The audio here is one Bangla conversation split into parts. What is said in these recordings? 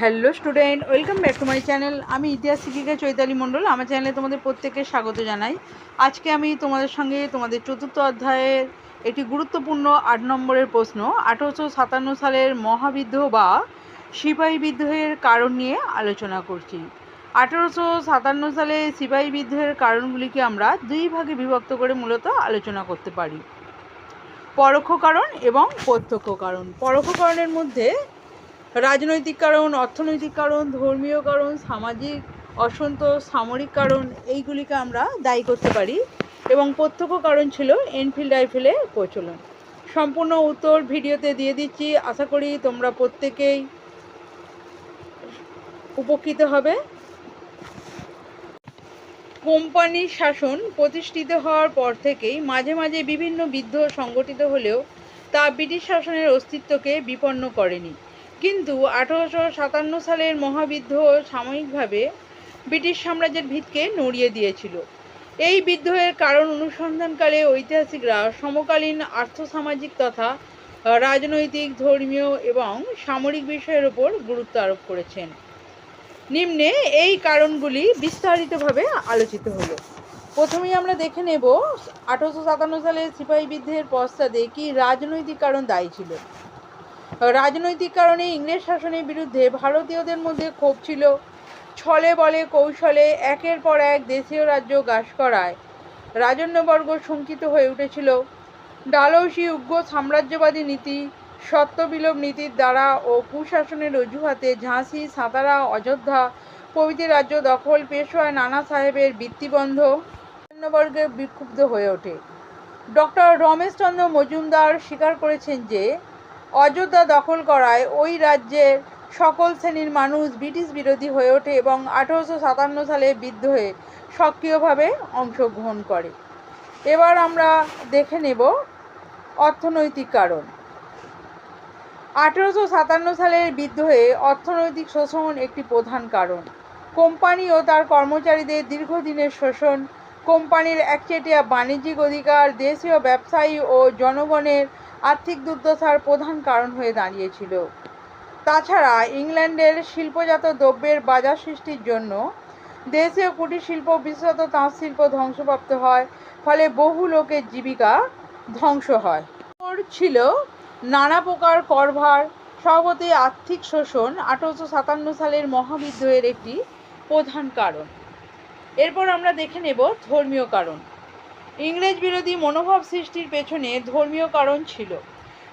Hello student, welcome back to my channel. আমি ইতিহাস শিক্ষিকা চৈতালি মণ্ডল, আমার চ্যানেলে তোমাদের প্রত্যেককে স্বাগত জানাই। আজকে আমি তোমাদের সঙ্গে তোমাদের চতুর্থ অধ্যায়ের একটি গুরুত্বপূর্ণ আট নম্বরের প্রশ্ন, আঠেরোশো সাতান্ন সালের মহাবিদ্রোহ বা সিপাহী বিদ্রোহের কারণ নিয়ে আলোচনা করছি। আঠেরোশো সাতান্ন সালে সিপাহী বিদ্রোহের কারণগুলিকে আমরা দুই ভাগে বিভক্ত করে মূলত আলোচনা করতে পারি। পরোক্ষ কারণ এবং প্রত্যক্ষ কারণ। পরোক্ষ কারণের মধ্যে রাজনৈতিক কারণ, অর্থনৈতিক কারণ, ধর্মীয় কারণ, সামাজিক অসন্তোষ সামরিক কারণ, এইগুলিকে আমরা দায়ী করতে পারি। এবং প্রত্যক্ষ কারণ ছিল এনফিল্ড রাইফেলের প্রচলন। সম্পূর্ণ উত্তর ভিডিওতে দিয়ে দিচ্ছি। আশা করি তোমরা প্রত্যেকেই উপকৃত হবে। কোম্পানির শাসন প্রতিষ্ঠিত হওয়ার পর থেকেই মাঝে মাঝে বিভিন্ন বিদ্রোহ সংগঠিত হলেও তা ব্রিটিশ শাসনের অস্তিত্বকে বিপন্ন করেনি। কিন্তু আঠারোশো সাতান্ন সালের মহাবিদ্রোহ সাময়িকভাবে ব্রিটিশ সাম্রাজ্যের ভিতকে নড়িয়ে দিয়েছিল। এই বিদ্রোহের কারণ অনুসন্ধানকালে ঐতিহাসিকরা সমকালীন আর্থসামাজিক তথা রাজনৈতিক, ধর্মীয় এবং সামরিক বিষয়ের ওপর গুরুত্ব আরোপ করেছেন। নিম্নে এই কারণগুলি বিস্তারিতভাবে আলোচিত হলো। প্রথমেই আমরা দেখে নেব আঠারোশো সাতান্ন সালে সিপাহী বিদ্রোহের পশ্চাদে কি রাজনৈতিক কারণ দায়ী ছিল। রাজনৈতিক কারণে ইংরেজ শাসনের বিরুদ্ধে ভারতীয়দের মধ্যে ক্ষোভ ছিল। ছলে বলে কৌশলে একের পর এক দেশীয় রাজ্য গ্রাস করায়। রাজন্যবর্গ শঙ্কিত হয়ে উঠেছিল। ডালৌসি উগ্র সাম্রাজ্যবাদী নীতি, সত্যবিলোপ নীতির দ্বারা ও কুশাসনের অজুহাতে ঝাঁসি, সাতারা, অযোধ্যা প্রভৃতি রাজ্য দখল পেশোয়া নানা সাহেবের বৃত্তিবন্ধ রাজন্যবর্গে বিক্ষুব্ধ হয়ে ওঠে। ডক্টর রমেশচন্দ্র মজুমদার স্বীকার করেছেন যে অযোধ্যা দখল করায় ওই রাজ্যের সকল শ্রেণির মানুষ ব্রিটিশ বিরোধী হয়ে ওঠে এবং আঠেরোশো সাতান্ন সালে বিদ্রোহে সক্রিয়ভাবে অংশগ্রহণ করে। এবার আমরা দেখে নেব অর্থনৈতিক কারণ। আঠেরোশো সাতান্ন সালের বিদ্রোহে অর্থনৈতিক শোষণ একটি প্রধান কারণ। কোম্পানি ও তার কর্মচারীদের দীর্ঘদিনের শোষণ কোম্পানির একচেটিয়া বাণিজ্যিক অধিকার, দেশীয় ব্যবসায়ী ও জনগণের আর্থিক দুর্দশার প্রধান কারণ হয়ে দাঁড়িয়েছিল। তাছাড়া ইংল্যান্ডের শিল্পজাত দ্রব্যের বাজার সৃষ্টির জন্য দেশীয় কুটির শিল্প বিশেষত তাঁত শিল্প ধ্বংসপ্রাপ্ত হয়, ফলে বহু লোকের জীবিকা ধ্বংস হয়। ছিল নানা প্রকার করভার সর্বতে আর্থিক শোষণ, আঠারোশো সাতান্ন সালের মহাবিদ্রোহের একটি প্রধান কারণ। এরপর আমরা দেখে নেব ধর্মীয় কারণ। ইংরেজ বিরোধী মনোভাব সৃষ্টির পেছনে ধর্মীয় কারণ ছিল।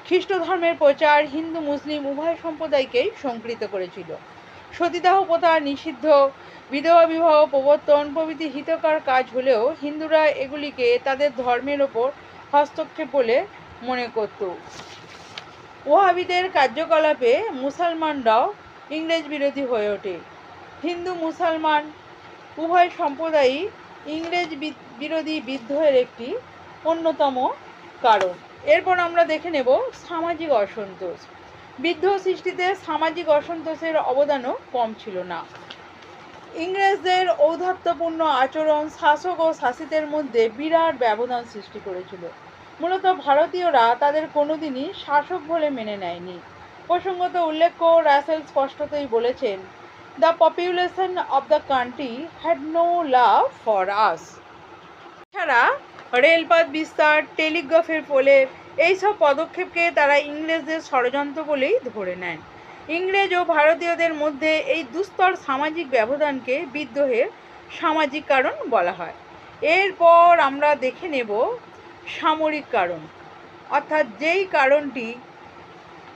খ্রিস্ট ধর্মের প্রচার হিন্দু, মুসলিম উভয় সম্প্রদায়কেই সংকৃত করেছিল। সতীদাহ প্রথা নিষিদ্ধ, বিধবা বিবাহ, প্রবর্তন, প্রভৃতি হিতকর কাজ হলেও হিন্দুরা এগুলিকে তাদের ধর্মের ওপর হস্তক্ষেপ বলে মনে করত। ওহাবিদের কার্যকলাপে মুসলমানরাও ইংরেজ বিরোধী হয়ে ওঠে। হিন্দু, মুসলমান উভয় সম্প্রদায়ই ইংরেজ বিরোধী বিদ্রোহের একটি অন্যতম কারণ। এরপর আমরা দেখে নেব সামাজিক অসন্তোষ। বিদ্রোহ সৃষ্টিতে সামাজিক অসন্তোষের অবদানও কম ছিল না। ইংরেজদের ঔদ্ধত্যপূর্ণ আচরণ শাসক ও শাসিতের মধ্যে বিরাট ব্যবধান সৃষ্টি করেছিল। মূলত ভারতীয়রা তাদের কোনোদিনই শাসক বলে মেনে নেয়নি। প্রসঙ্গত উল্লেখ্য রাসেল স্পষ্টতই বলেছেন the population of the country had no love for us এছাড়া রেলপথ বিস্তার, টেলিগ্রাফের ফলে এইসব পদক্ষেপকে তারা ইংরেজদের ষড়যন্ত্র বলেই ধরে নেন। ইংরেজ ও ভারতীয়দের মধ্যে এই দুস্তর সামাজিক ব্যবধানকে বিদ্রোহের সামাজিক কারণ বলা হয়। এরপর আমরা দেখে নেব সামরিক কারণ। অর্থাৎ যেই কারণটি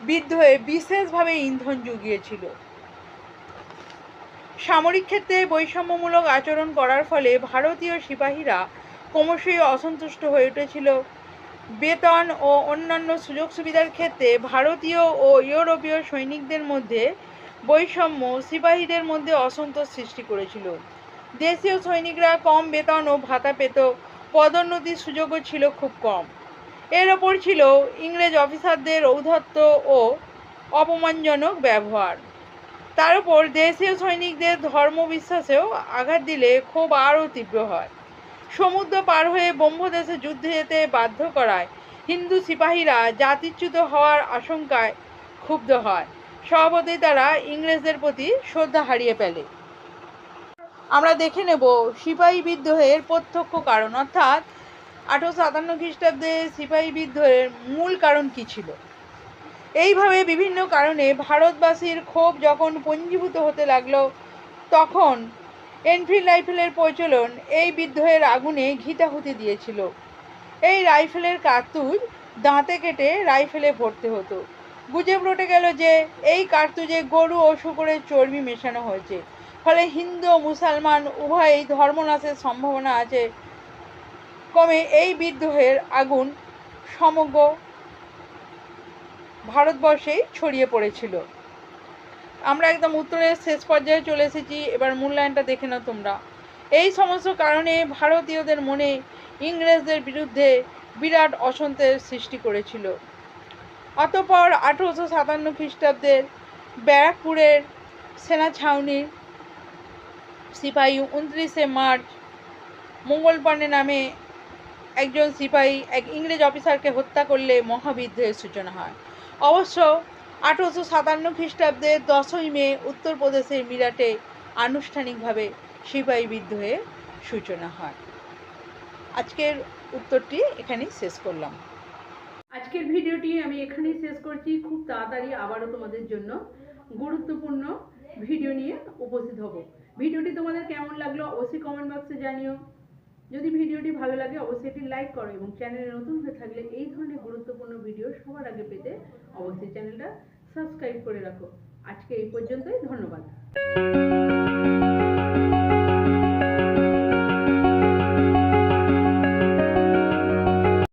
বিদ্রোহে বিশেষভাবে ইন্ধন জুগিয়েছিল। সামরিক ক্ষেত্রে বৈষম্যমূলক আচরণ করার ফলে ভারতীয় সিপাহীরা ক্রমশই অসন্তুষ্ট হয়ে উঠেছিল। বেতন ও অন্যান্য সুযোগ সুবিধার ক্ষেত্রে ভারতীয় ও ইউরোপীয় সৈনিকদের মধ্যে বৈষম্য সিপাহীদের মধ্যে অসন্তোষ সৃষ্টি করেছিল। দেশীয় সৈনিকরা কম বেতন ও ভাতা পেত, পদোন্নতির সুযোগও ছিল খুব কম। এর ওপর ছিল ইংরেজ অফিসারদের ঔদ্ধত্য ও অপমানজনক ব্যবহার। তার উপর দেশীয় সৈনিকদের ধর্ম বিশ্বাসেও আঘাত দিলে ক্ষোভ আরও তীব্র হয়। সমুদ্র পার হয়ে ব্রহ্মদেশে যুদ্ধে যেতে বাধ্য করায় হিন্দু সিপাহীরা জাতিচ্যুত হওয়ার আশঙ্কায় ক্ষুব্ধ হয়। স্বভাবতই তারা ইংরেজদের প্রতি শ্রদ্ধা হারিয়ে ফেলে। আমরা দেখে নেব সিপাহী বিদ্রোহের প্রত্যক্ষ কারণ। অর্থাৎ আঠারোশো সাতান্ন খ্রিস্টাব্দে সিপাহী বিদ্রোহের মূল কারণ কী ছিল? এইভাবে বিভিন্ন কারণে ভারতবাসীর ক্ষোভ যখন পঞ্জীভূত হতে লাগল, তখন এনফিল্ড রাইফেলের প্রচলন এই বিদ্রোহের আগুনে ঘিতাহুতি দিয়েছিল। এই রাইফেলের কার্তুজ দাঁতে কেটে রাইফেলে ভরতে হতো। গুজব রটে গেল যে এই কার্তুজে গরু ও শুকুরের চর্বি মেশানো হয়েছে। ফলে হিন্দু, মুসলমান, উভয়ই ধর্মনাশের সম্ভাবনা আছে। ক্রমে এই বিদ্রোহের আগুন সমগ্র ভারতবর্ষেই ছড়িয়ে পড়েছিল। আমরা একদম উত্তরের শেষ পর্যায়ে চলে এসেছি, এবার মূল্যায়নটা দেখে নাও তোমরা। এই সমস্ত কারণে ভারতীয়দের মনে ইংরেজদের বিরুদ্ধে বিরাট অসন্তের সৃষ্টি করেছিল। অতপর আঠেরোশো সাতান্ন খ্রিস্টাব্দের ব্যারাকপুরের সেনা ছাউনির সিপাহী উনত্রিশে মার্চ মঙ্গল পাণ্ডে নামে একজন সিপাহী, এক ইংরেজ অফিসারকে হত্যা করলে মহাবিদ্রোহের সূচনা হয়। অবশ্য আঠেরোশো সাতান্ন খ্রিস্টাব্দের দশই মে উত্তরপ্রদেশের মিরাটে আনুষ্ঠানিকভাবে সিপাহী বিদ্রোহের সূচনা হয়। আজকের উত্তরটি এখানেই শেষ করলাম। আজকের ভিডিওটি আমি এখানেই শেষ করছি। খুব তাড়াতাড়ি আবারও তোমাদের জন্য গুরুত্বপূর্ণ ভিডিও নিয়ে উপস্থিত হব। ভিডিওটি তোমাদের কেমন লাগল অবশ্যই কমেন্ট বক্সে জানিও। যদি ভিডিওটি ভালো লাগে, অবশ্যই এটি লাইক করো এবং চ্যানেলে নতুন হয়ে থাকলে এই ধরনের গুরুত্বপূর্ণ ভিডিও সবার আগে পেতে অবশ্যই চ্যানেলটা সাবস্ক্রাইব করে রাখো। আজকে এই পর্যন্তই, ধন্যবাদ।